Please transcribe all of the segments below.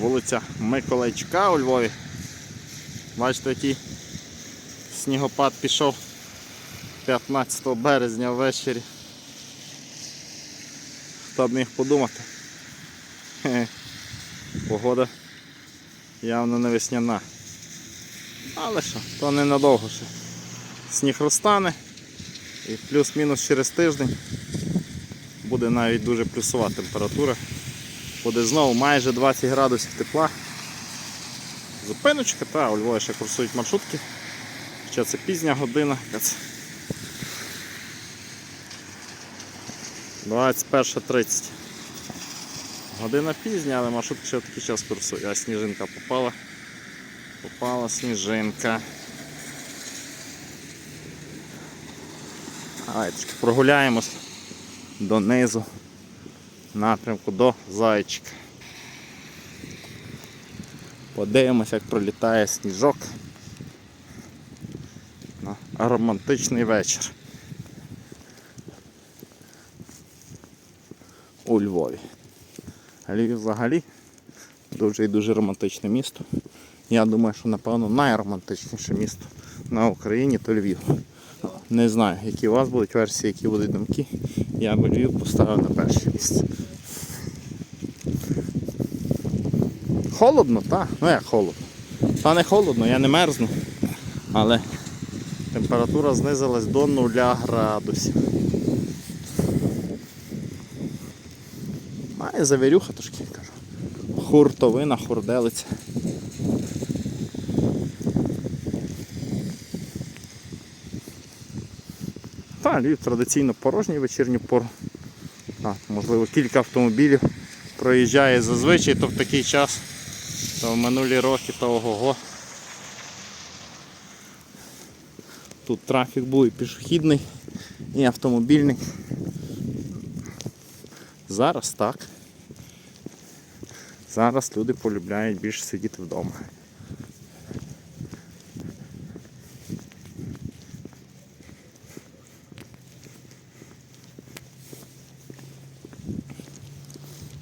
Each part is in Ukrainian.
Вулиця Миколайчука у Львові. Бачите, який снігопад пішов 15 березня ввечері. Хто б міг подумати? Погода явно не весняна. Але що, то ненадовго ще. Сніг розтане і плюс-мінус через тиждень буде навіть дуже плюсова температура. Буде знову майже 20 градусів тепла. Зупиночка, та у Львові ще курсують маршрутки. Хоча це пізня година. 21.30. Година пізня, але маршрутки ще в такий час курсує. А сніжинка попала. Попала сніжинка. Давай трішки прогуляємось донизу напрямку до зайчика. Подивимось, як пролітає сніжок на романтичний вечір у Львові. Львів взагалі дуже і дуже романтичне місто. Я думаю, що напевно найромантичніше місто на Україні то Львів. Не знаю, які у вас будуть версії, які будуть думки. Я би поставив на перше місце. Холодно, так? Ну як холодно? Та не холодно, я не мерзну. Але температура знизилась до 0 градусів. Має завірюха трошки кажу. Хуртовина, хурделиця. Та, Львів традиційно порожній вечірню пору. А, можливо, кілька автомобілів проїжджає зазвичай, то в такий час, то в минулі роки, то ого-го. Тут трафік був і пішохідний, і автомобільний. Зараз так. Зараз люди полюбляють більше сидіти вдома.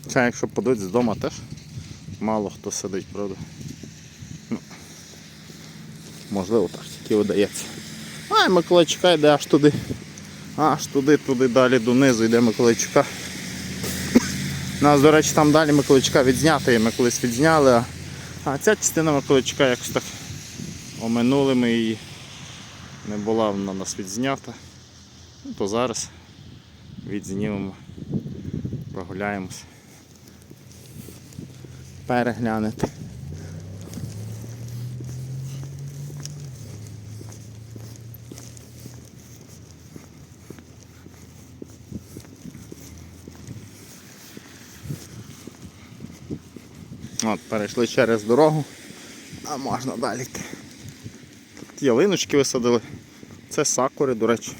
Хоча якщо подивитися вдома теж мало хто сидить, правда? Ну, можливо так тільки видається. А Миколайчука йде аж туди. Аж туди, туди далі донизу йде Миколайчука. Нас, до речі, там далі Миколайчука відзнято, ми колись відзняли, а, а ця частина Миколайчука якось так оминули ми її. Не була вона нас відзнята. Ну, то зараз відзнімемо, прогуляємось. Переглянете. От, перейшли через дорогу, а можна далі. йти. Тут ялиночки висадили. Це сакури, до речі.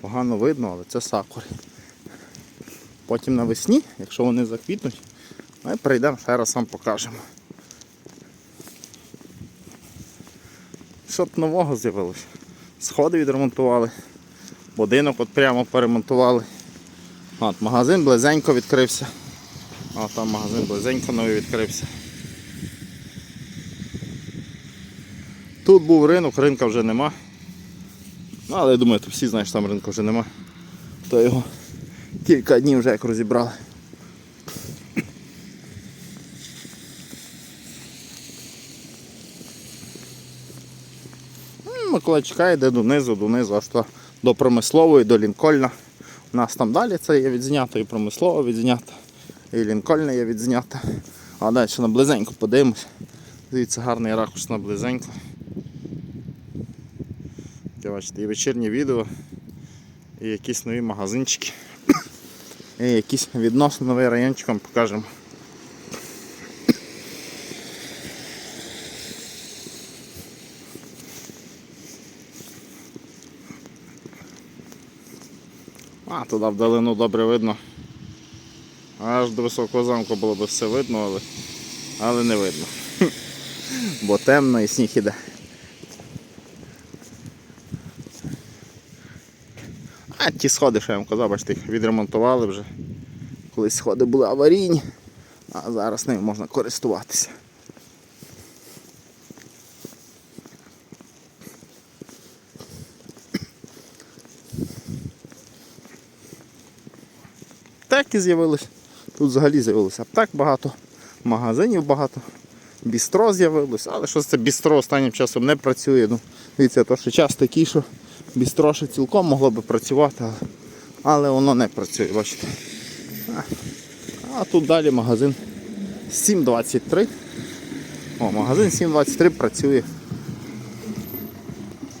Погано видно, але це сакури. Потім навесні, якщо вони заквітнуть, ми прийдемо ще раз вам покажемо. Що нового з'явилось? Сходи відремонтували, будинок от прямо поремонтували. От, магазин близенько відкрився. А там магазин близенько новий відкрився. Тут був ринок, ринка вже нема. Ну, але я думаю, то всі знають, що там ринку вже нема. То його кілька днів вже як розібрали. М, Миколайчука йде донизу, донизу, аж то до промислової, до Лінкольна. У нас там далі це є відзнято, і промислова відзнята, і Лінкольна є відзнята. А далі на близенько подивимось. Дивіться, гарний ракурс на близенько. Бачите, і вечірнє відео, і якісь нові магазинчики. Якийсь відносно новий райончик вам покажемо. А, туди вдалину добре видно. Аж до високого замку було б все видно, але, але не видно. Бо темно і сніг іде. А ті сходи, що я вам казав, бачите, їх відремонтували вже. Колись сходи були аварійні, а зараз ними можна користуватися. Аптеки з'явились. Тут взагалі з'явилося аптек багато, магазинів багато, бістро з'явилось, але щось це бістро останнім часом не працює. Ну, дивіться, то що час такий, що бістро ще цілком могло би працювати, але, воно не працює, бачите. А, тут далі магазин 723. О, магазин 723 працює.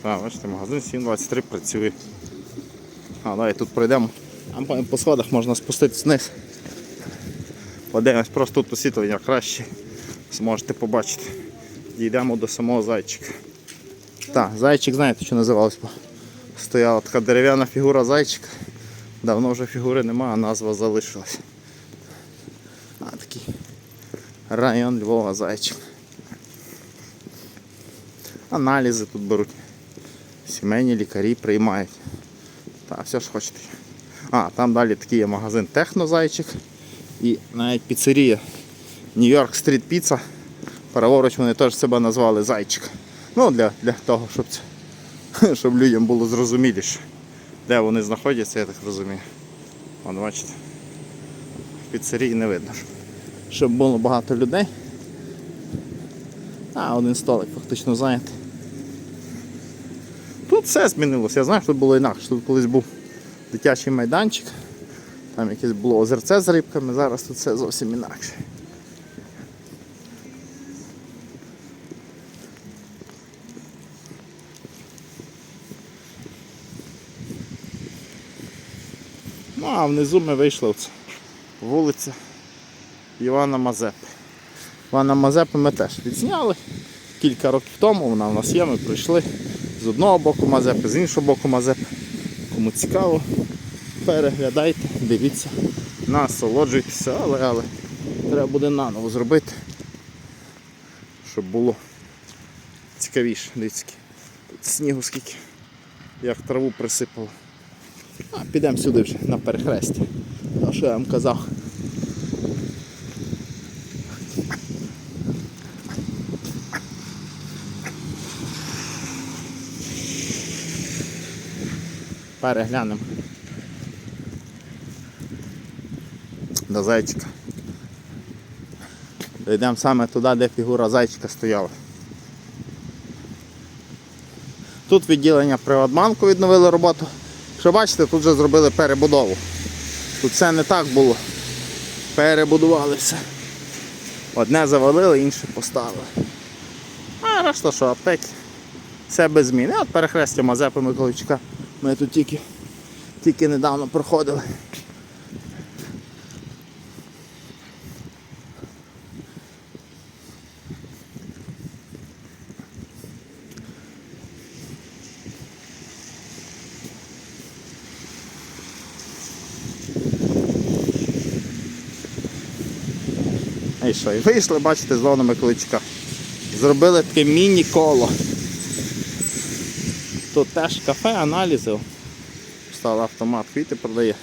Так, бачите, магазин 723 працює. А, давай тут пройдемо. Потім по сходах можна спуститися вниз. Подивимось, просто тут освітлення краще. Зможете побачити. Дійдемо до самого зайчика. Так, зайчик, знаєте, що називався? Стояла така дерев'яна фігура зайчика. Давно вже фігури немає, а назва залишилась. А такий район Львова зайчик. Аналізи тут беруть. Сімейні лікарі приймають. Так, все ж хочете. А, там далі такий є магазин Технозайчик і навіть піцерія Нью-Йорк Стріт Піца. Праворуч вони теж себе назвали Зайчик. Ну, для, для того, щоб, це, щоб людям було зрозуміліше, де вони знаходяться, я так розумію. Вон, бачите. Піцерії не видно. Щоб було багато людей. А, один столик фактично зайнятий. Тут все змінилося. Я знаю, що тут було інакше. Тут колись був дитячий майданчик, там якесь було озерце з рибками, зараз тут все зовсім інакше. Ну а внизу ми вийшли оце. Вулиця Івана Мазепи. Івана Мазепи ми теж відзняли кілька років тому, вона в нас є, ми прийшли з одного боку Мазепи, з іншого боку Мазепи. Кому цікаво, переглядайте, дивіться, насолоджуйтеся, але, але треба буде наново зробити, щоб було цікавіше. Дивіться, тут снігу скільки, як траву присипало. А, підемо сюди вже на перехрестя. То, що я вам казав. Переглянемо. До зайчика. Дійдемо саме туди, де фігура зайчика стояла. Тут відділення Приватбанку відновили роботу. Що бачите, тут вже зробили перебудову. Тут все не так було. Перебудували все. Одне завалили, інше поставили. А решта що, аптеки. Все без змін. От перехрестя Мазепи Миколайчука. Ми тут тільки, тільки недавно проходили. І що, і вийшли, бачите, з зони Миколайчука. Зробили таке міні-коло. Тут теж кафе, аналізи. Став автомат, квіти продає.